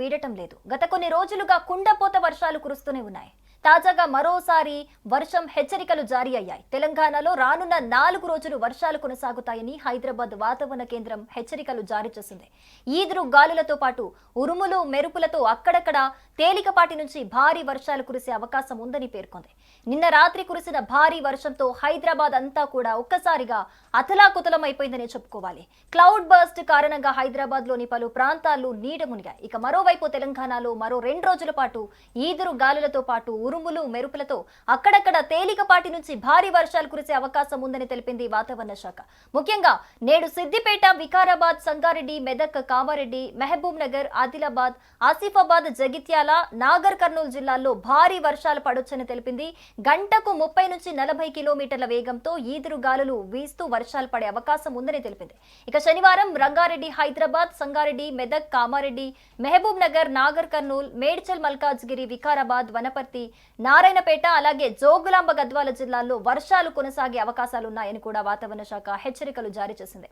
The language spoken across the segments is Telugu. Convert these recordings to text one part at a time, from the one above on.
వీడటం లేదు. గత కొన్ని రోజులుగా కుండపోత వర్షాలు కురుస్తూనే ఉన్నాయి. తాజాగా మరోసారి వర్షం హెచ్చరికలు జారీ అయ్యాయి. తెలంగాణలో రానున్న నాలుగు రోజులు వర్షాలు కొనసాగుతాయని హైదరాబాద్ వాతావరణ కేంద్రం హెచ్చరికలు జారీ చేసింది. ఈదురు గాలులతో పాటు ఉరుములు మెరుపులతో అక్కడక్కడ తేలికపాటి నుంచి భారీ వర్షాలు కురిసే అవకాశం ఉందని పేర్కొంది. నిన్న రాత్రి కురిసిన భారీ వర్షంతో హైదరాబాద్ అంతా కూడా ఒక్కసారిగా అతలాకుతలం అయిపోయిందని చెప్పుకోవాలి. క్లౌడ్ బర్స్ట్ కారణంగా హైదరాబాద్లోని పలు ప్రాంతాలు నీడ మునిగాయి. ఇక మరోవైపు తెలంగాణలో మరో రెండు రోజుల పాటు ఈదురు గాలులతో పాటు ఉరుములు మెరుపులతో అక్కడక్కడ తేలికపాటి నుంచి భారీ వర్షాలు కురిసే అవకాశం ఉందని తెలిపింది వాతావరణ శాఖ. ముఖ్యంగా నేడు సిద్దిపేట వికారాబాద్ సంగారెడ్డి మెదక్ కామారెడ్డి మహబూబ్ నగర్ ఆదిలాబాద్ ఆసిఫాబాద్ జగిత్యాల నాగర్ కర్నూలు జిల్లాల్లో భారీ వర్షాలు పడొచ్చని తెలిపింది. గంటకు ముప్పై నుంచి నలభై కిలోమీటర్ల వేగంతో ఈదురు గాలులు వీస్తూ వర్షాలు పడే అవకాశం ఉందని తెలిపింది. ఇక శనివారం రంగారెడ్డి హైదరాబాద్ సంగారెడ్డి మెదక్ కామారెడ్డి మహబూబ్ నగర్ నాగర్ కర్నూల్ మేడ్చల్ మల్కాజ్గిరి వికారాబాద్ వనపర్తి నారాయణపేట అలాగే జోగులాంబ గద్వాల జిల్లాల్లో వర్షాలు కొనసాగే అవకాశాలున్నాయని కూడా వాతావరణ శాఖ హెచ్చరికలు జారీ చేసింది.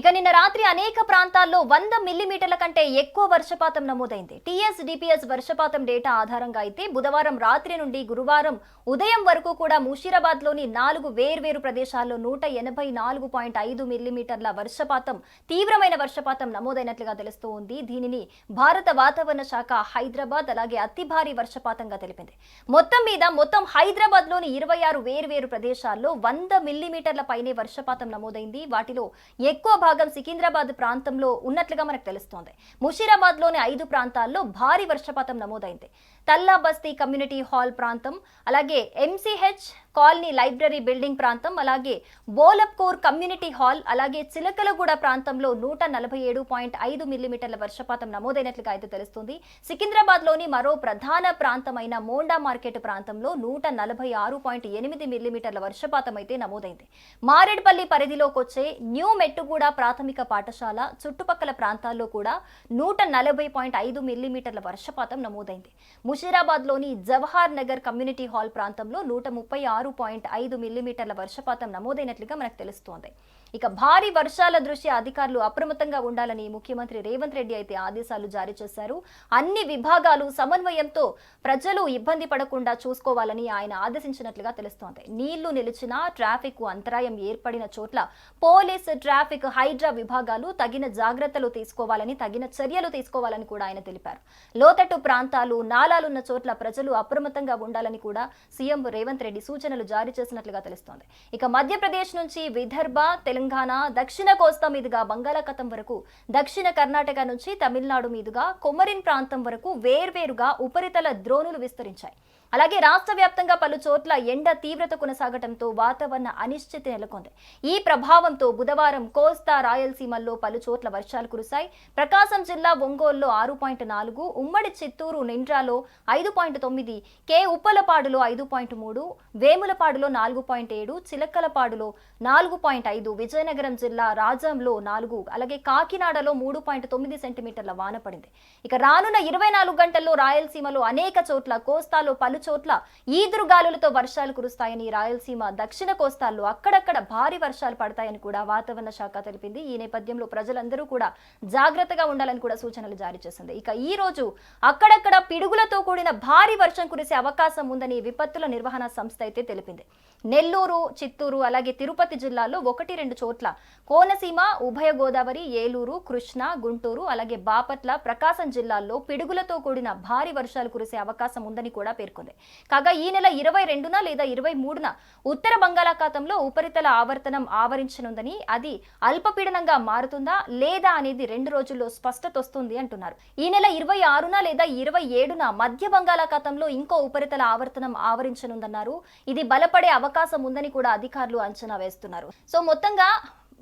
ఇక నిన్న రాత్రి అనేక ప్రాంతాల్లో వంద మిల్లీమీటర్ల కంటే ఎక్కువ వర్షపాతం నమోదైంది. టీఎస్ డిపిఎస్ వర్షపాతం డేటా ఆధారంగా అయితే బుధవారం రాత్రి నుండి గురువారం ఉదయం వరకు కూడా ముషీరాబాద్లోని నాలుగు వేర్వేరు ప్రదేశాల్లో నూట ఎనభై నాలుగు పాయింట్ ఐదు మిల్లీమీటర్ల వర్షపాతం తీవ్రమైన వర్షపాతం నమోదైనట్లుగా తెలుస్తూ ఉంది. దీనిని భారత వాతావరణ శాఖ హైదరాబాద్ అలాగే అతి భారీ వర్షపాతంగా తెలిపింది. మొత్తం మీద మొత్తం హైదరాబాద్లోని ఇరవై ఆరు వేర్వేరు ప్రదేశాల్లో వంద మిల్లీమీటర్ల పైనే వర్షపాతం నమోదైంది. వాటిలో ఎక్కువ భాగం సికింద్రాబాద్ ప్రాంతంలో ఉన్నట్లుగా మనకు తెలుస్తోంది. ముషీరాబాద్లోని ఐదు ప్రాంతాల్లో భారీ వర్షపాతం నమోదైంది. తల్లా బస్తీ కమ్యూనిటీ హాల్ ప్రాంతం అలాగే ఎంసీహెచ్ కాలనీ లైబ్రరీ బిల్డింగ్ ప్రాంతం అలాగే బోలప్కూర్ కమ్యూనిటీ హాల్ అలాగే చిలకలగూడ ప్రాంతంలో నూట నలభై ఏడు పాయింట్ ఐదు మిల్లీమీటర్ల వర్షపాతం నమోదైనట్లుగా అయితే తెలుస్తుంది. సికింద్రాబాద్లోని మరో ప్రధాన ప్రాంతమైన మోండా మార్కెట్ ప్రాంతంలో నూట నలభై ఆరు పాయింట్ ఎనిమిది మిల్లీమీటర్ల వర్షపాతం అయితే నమోదైంది. మారేడ్పల్లి పరిధిలోకి వచ్చే న్యూ మెట్టుగూడ ప్రాథమిక పాఠశాల చుట్టుపక్కల ప్రాంతాల్లో కూడా నూట నలభై పాయింట్ ఐదు మిల్లీమీటర్ల వర్షపాతం నమోదైంది. ముషీరాబాద్లోని జవహర్ నగర్ కమ్యూనిటీ హాల్ ప్రాంతంలో నూట ముప్పై ఆరు పాయింట్ ఐదు మిల్లీమీటర్ల వర్షపాతం నమోదైనట్లుగా మనకు తెలుస్తోంది. ఇక భారీ వర్షాల దృష్ట్యా అధికారులు అప్రమత్తంగా ఉండాలని ముఖ్యమంత్రి రేవంత్ రెడ్డి అయితే ఆదేశాలు జారీ చేశారు. అన్ని విభాగాలు సమన్వయంతో ప్రజలు ఇబ్బంది పడకుండా చూసుకోవాలని ఆయన ఆదేశించినట్లుగా తెలుస్తోంది. నీళ్ళు నిలిచినా ట్రాఫిక్ అంతరాయం ఏర్పడిన చోట్ల పోలీస్ ట్రాఫిక్ హైడ్రా విభాగాలు తగిన జాగ్రత్తలు తీసుకోవాలని తగిన చర్యలు తీసుకోవాలని కూడా ఆయన తెలిపారు. లోతట్టు ప్రాంతాలు నాలాలున్న చోట్ల ప్రజలు అప్రమత్తంగా ఉండాలని కూడా సీఎం రేవంత్ రెడ్డి సూచన సూచనలు జారీ చేసినట్లుగా తెలుస్తోంది. ఇక మధ్యప్రదేశ్ నుంచి విదర్భ తెలంగాణ దక్షిణ కోస్తా మీదుగా బంగాళాఖాతం వరకు దక్షిణ కర్ణాటక నుంచి తమిళనాడు మీదుగా కొమరిన్ ప్రాంతం వరకు వేర్వేరుగా ఉపరితల ద్రోణులు విస్తరించాయి. అలాగే రాష్ట్ర వ్యాప్తంగా పలు చోట్ల ఎండ తీవ్రత కొనసాగటంతో వాతావరణ అనిశ్చితి నెలకొంది. ఈ ప్రభావంతో బుధవారం కోస్తా రాయలసీమల్లో పలు చోట్ల వర్షాలు కురిశాయి. ప్రకాశం జిల్లా ఒంగోలులో ఆరు పాయింట్ నాలుగు ఉమ్మడి చిత్తూరు నిండ్రాలో ఐదు పాయింట్ తొమ్మిది కే ఉప్పలపాడులో ఐదు పాయింట్ మూడు వేములపాడులో నాలుగు పాయింట్ ఏడు చిలక్కలపాడులో నాలుగు పాయింట్ ఐదు విజయనగరం జిల్లా రాజంలో నాలుగు అలాగే కాకినాడలో మూడు పాయింట్ తొమ్మిది సెంటీమీటర్ల వాన పడింది. ఇక రానున్న ఇరవై నాలుగు గంటల్లో రాయలసీమలో అనేక చోట్ల కోస్తాలో పలు చోట్ల ఈదురు గాలులతో వర్షాలు కురుస్తాయని రాయలసీమ దక్షిణ కోస్తాల్లో అక్కడక్కడ భారీ వర్షాలు పడతాయని కూడా వాతావరణ శాఖ తెలిపింది. ఈ నేపథ్యంలో ప్రజలందరూ కూడా జాగ్రత్తగా ఉండాలని కూడా సూచనలు జారీ చేసింది. ఇక ఈ రోజు అక్కడక్కడ పిడుగులతో కూడిన భారీ వర్షం కురిసే అవకాశం ఉందని విపత్తుల నిర్వహణ సంస్థ అయితే తెలిపింది. నెల్లూరు చిత్తూరు అలాగే తిరుపతి జిల్లాల్లో ఒకటి రెండు చోట్ల కోనసీమ ఉభయ గోదావరి ఏలూరు కృష్ణా గుంటూరు అలాగే బాపట్ల ప్రకాశం జిల్లాల్లో పిడుగులతో కూడిన భారీ వర్షాలు కురిసే అవకాశం ఉందని కూడా పేర్కొంది. కాగా ఈ నెల ఇరవై రెండున లేదా ఇరవై మూడున ఉత్తర బంగాళాఖాతంలో ఉపరితల ఆవర్తనం ఆవరించనుందని అది అల్పపీడనంగా మారుతుందా లేదా అనేది రెండు రోజుల్లో స్పష్టత వస్తుంది అంటున్నారు. ఈ నెల ఇరవై ఆరున లేదా ఇరవై ఏడున మధ్య బంగాళాఖాతంలో ఇంకో ఉపరితల ఆవర్తనం ఆవరించనుందన్నారు. ఇది బలపడే అవకాశం ఉందని కూడా అధికారులు అంచనా వేస్తున్నారు. సో మొత్తంగా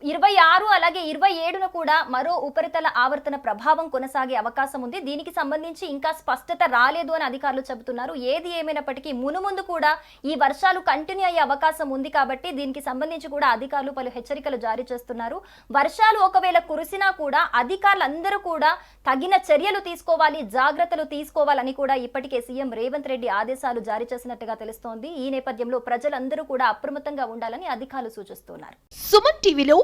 ఇరవై ఆరు అలాగే ఇరవై ఏడున కూడా మరో ఉపరితల ఆవర్తన ప్రభావం కొనసాగే అవకాశం ఉంది. దీనికి సంబంధించి ఇంకా స్పష్టత రాలేదు అని అధికారులు చెబుతున్నారు. ఏది ఏమైనప్పటికీ మునుముందు కూడా ఈ వర్షాలు కంటిన్యూ అయ్యే అవకాశం ఉంది కాబట్టి దీనికి సంబంధించి కూడా అధికారులు పలు హెచ్చరికలు జారీ చేస్తున్నారు. వర్షాలు ఒకవేళ కురిసినా కూడా అధికారులందరూ కూడా తగిన చర్యలు తీసుకోవాలి జాగ్రత్తలు తీసుకోవాలని కూడా ఇప్పటికే సీఎం రేవంత్ రెడ్డి ఆదేశాలు జారీ చేసినట్టుగా తెలుస్తోంది. ఈ నేపథ్యంలో ప్రజలందరూ కూడా అప్రమత్తంగా ఉండాలని అధికారులు సూచిస్తున్నారు. సుమన్ టీవీలో